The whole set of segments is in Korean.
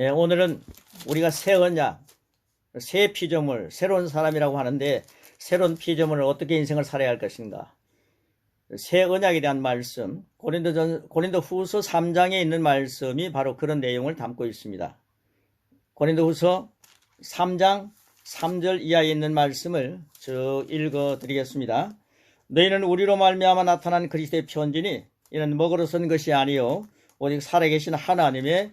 예, 오늘은 우리가 새 언약, 새 피조물, 새로운 사람이라고 하는데 새로운 피조물을 어떻게 인생을 살아야 할 것인가? 새 언약에 대한 말씀, 고린도전 고린도 후서 3장에 있는 말씀이 바로 그런 내용을 담고 있습니다. 고린도 후서 3장 3절 이하에 있는 말씀을 쭉 읽어 드리겠습니다. 너희는 우리로 말미암아 나타난 그리스도의 편지니 이는 먹으로 쓴 것이 아니요 오직 살아계신 하나님의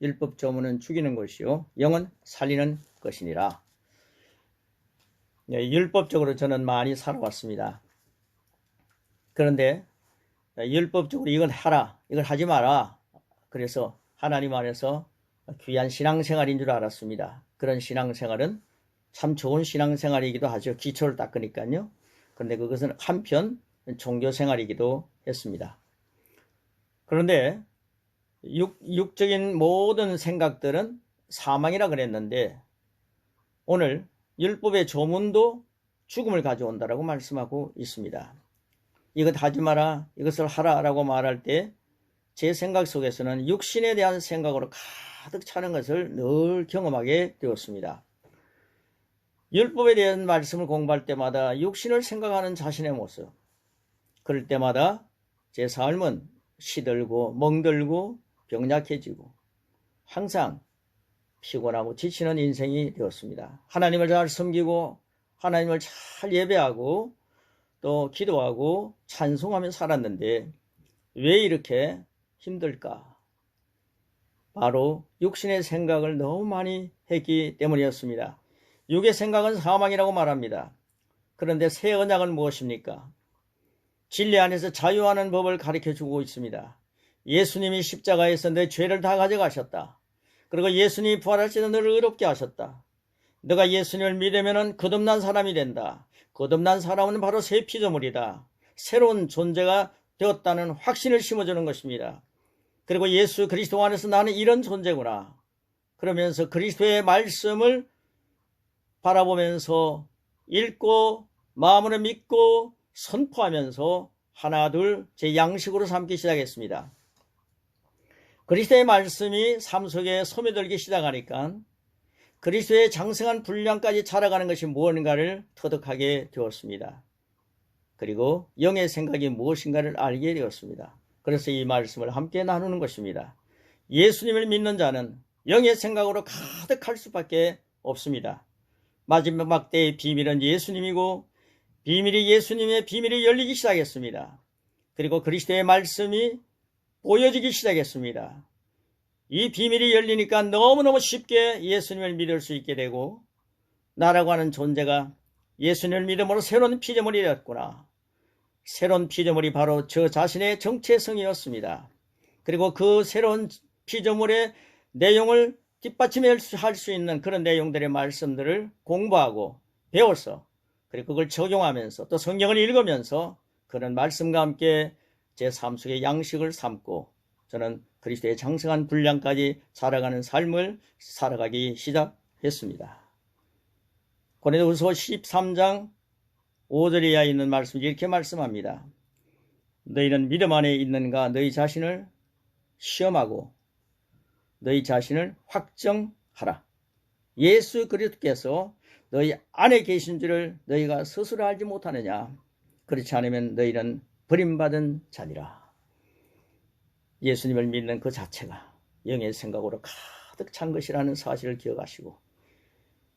율법 조문은 죽이는 것이요 영은 살리는 것이니라. 네, 율법적으로 저는 많이 살아왔습니다. 그런데 율법적으로 이걸 하라, 이걸 하지 마라. 그래서 하나님 안에서 귀한 신앙생활인 줄 알았습니다. 그런 신앙생활은 참 좋은 신앙생활이기도 하죠. 기초를 닦으니까요. 그런데 그것은 한편 종교생활이기도 했습니다. 그런데 육, 육적인 모든 생각들은 사망이라 그랬는데 오늘 율법의 조문도 죽음을 가져온다라고 말씀하고 있습니다. 이것 하지 마라, 이것을 하라라고 말할 때 제 생각 속에서는 육신에 대한 생각으로 가득 차는 것을 늘 경험하게 되었습니다. 율법에 대한 말씀을 공부할 때마다 육신을 생각하는 자신의 모습, 그럴 때마다 제 삶은 시들고 멍들고 병약해지고 항상 피곤하고 지치는 인생이 되었습니다. 하나님을 잘 섬기고 하나님을 잘 예배하고 또 기도하고 찬송하며 살았는데 왜 이렇게 힘들까? 바로 육신의 생각을 너무 많이 했기 때문이었습니다. 육의 생각은 사망이라고 말합니다. 그런데 새 언약은 무엇입니까? 진리 안에서 자유하는 법을 가르쳐 주고 있습니다. 예수님이 십자가에서 내 죄를 다 가져가셨다. 그리고 예수님이 부활하시다 너를 의롭게 하셨다. 너가 예수님을 믿으면 거듭난 사람이 된다. 거듭난 사람은 바로 새 피조물이다. 새로운 존재가 되었다는 확신을 심어주는 것입니다. 그리고 예수 그리스도 안에서 나는 이런 존재구나. 그러면서 그리스도의 말씀을 바라보면서 읽고 마음으로 믿고 선포하면서 하나 둘 제 양식으로 삼기 시작했습니다. 그리스도의 말씀이 삶 속에 소매들기 시작하니까 그리스도의 장성한 분량까지 자라가는 것이 무엇인가를 터득하게 되었습니다. 그리고 영의 생각이 무엇인가를 알게 되었습니다. 그래서 이 말씀을 함께 나누는 것입니다. 예수님을 믿는 자는 영의 생각으로 가득할 수밖에 없습니다. 마지막 때의 비밀은 예수님이고 비밀이 예수님의 비밀이 열리기 시작했습니다. 그리고 그리스도의 말씀이 보여지기 시작했습니다. 이 비밀이 열리니까 너무너무 쉽게 예수님을 믿을 수 있게 되고 나라고 하는 존재가 예수님을 믿음으로 새로운 피조물이 되었구나. 새로운 피조물이 바로 저 자신의 정체성이었습니다. 그리고 그 새로운 피조물의 내용을 뒷받침할 수 있는 그런 내용들의 말씀들을 공부하고 배워서 그리고 그걸 적용하면서 또 성경을 읽으면서 그런 말씀과 함께 제 삶 속의 양식을 삼고 저는 그리스도의 장성한 분량까지 살아가는 삶을 살아가기 시작했습니다. 고린도후서 13장 5절 이하에 있는 말씀 이렇게 말씀합니다. 너희는 믿음 안에 있는가 너희 자신을 시험하고 너희 자신을 확정하라. 예수 그리스도께서 너희 안에 계신 줄을 너희가 스스로 알지 못하느냐? 그렇지 않으면 너희는 버림받은 자니라. 예수님을 믿는 그 자체가 영의 생각으로 가득 찬 것이라는 사실을 기억하시고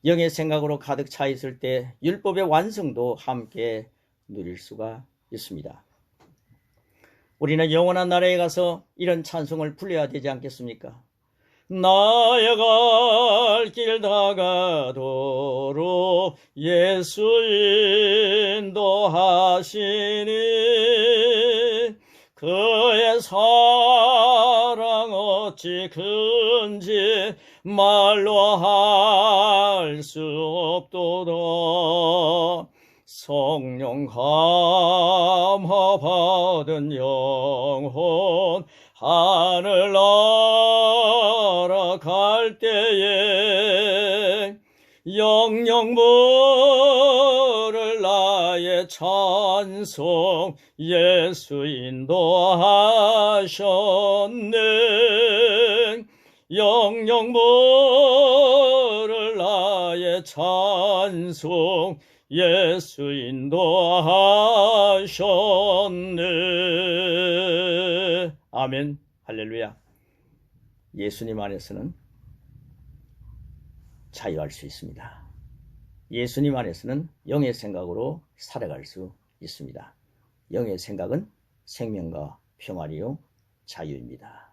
영의 생각으로 가득 차 있을 때 율법의 완성도 함께 누릴 수가 있습니다. 우리는 영원한 나라에 가서 이런 찬송을 불러야 되지 않겠습니까? 나아갈 길 다가도록 예수 인도하시니 그의 사랑 어찌 큰지 말로 할알수 없도다. 성령 감화 받은 영혼 하늘 날아갈 때에 영영 나의 찬송 예수 인도하셨네. 영영 모를 나의 찬송 예수 인도하셨네. 아멘. 할렐루야. 예수님 안에서는 자유할 수 있습니다. 예수님 안에서는 영의 생각으로 살아갈 수 있습니다. 영의 생각은 생명과 평안이요 자유입니다.